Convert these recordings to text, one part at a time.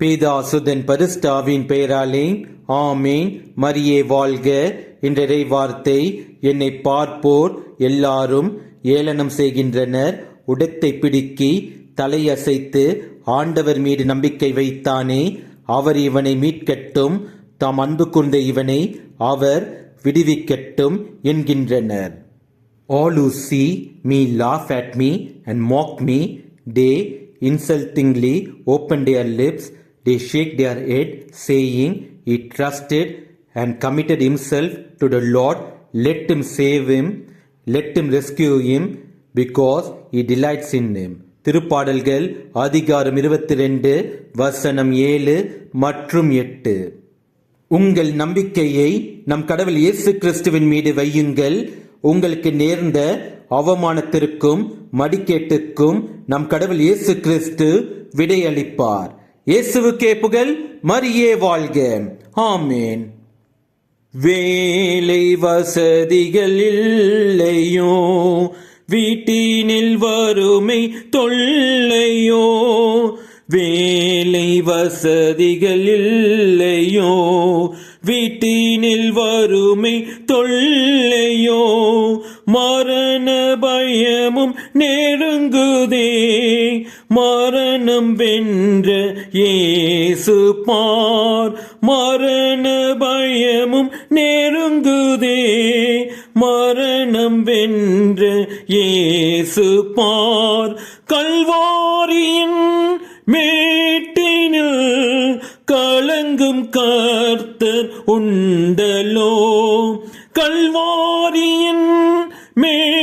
பேதாசுதன் பரிஸ்டாவின் பெயராலே ஆமேன். மரியே வாழ்க. என்றரை வார்த்தை என்னை பார்ப்போர் எல்லாரும் ஏளனம் செய்கின்றனர். உடத்தை பிடுக்கி தலையசைத்து ஆண்டவர் மீது நம்பிக்கை வைத்தானே. அவர் இவனை மீட்கட்டும். தாம் அன்பு கொண்ட இவனை அவர் விடுவிக்கட்டும் என்கின்றனர். All who see me laugh at me and mock me, they insultingly open their lips, they shake their head, saying, He trusted and committed himself to the Lord, let him save him, let him rescue him, because he delights in him. திருப்பாடல்கள் அதிகாரம் இருபத்தி ரெண்டு வசனம் ஏழு மற்றும் எட்டு. உங்கள் நம்பிக்கையை நம் கடவுள் இயேசு கிறிஸ்துவின் மீது வையுங்கள். உங்களுக்கு நேர்ந்த அவமானத்திற்கும் மடிக்கேட்டுக்கும் நம் கடவுள் இயேசு கிறிஸ்து விடையளிப்பார். இயேசுவுக்கே புகழ் மரியே வாழ்க. ஆமேன். வேலை வசதிகள் இல்லையோ வீட்டினில் வறுமை தொல்லையோ வேலை வசதிகள் இல்லையோ வீட்டினில் வறுமை தொல்லையோ மரண பயமும் நேர் மரணம் வென்ற இயேசு பார். மரண பயமும் நெருங்குதே. மரணம் வென்ற இயேசு பார். கல்வாரியின் மேட்டினில் கலங்கும் கர்த்தர் உண்டலோ. கல்வாரியின் மே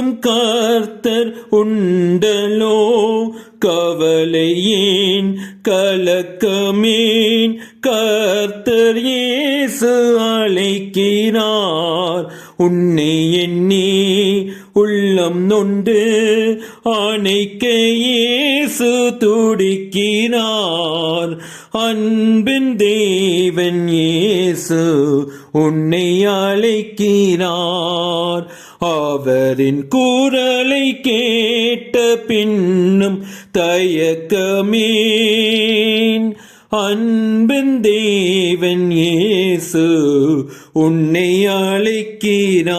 கலங்கும் கர்த்தர் உண்டலோ? கவலையேன் கலக்கமேன்? கர்த்தர் இயேசு அழைக்கிறார். உன்னை எண்ணி உள்ளம் நொண்டு அணைக்க இயேசு துடிக்கிறார். அன்பின் தேவன் இயேசு உன்னை அழைக்கிறார் அவரின் குரலை கேட்ட பின்னும் தயக்கமேன். அன்பின் தேவன் இயேசு உன்னை அழைக்கிறார்.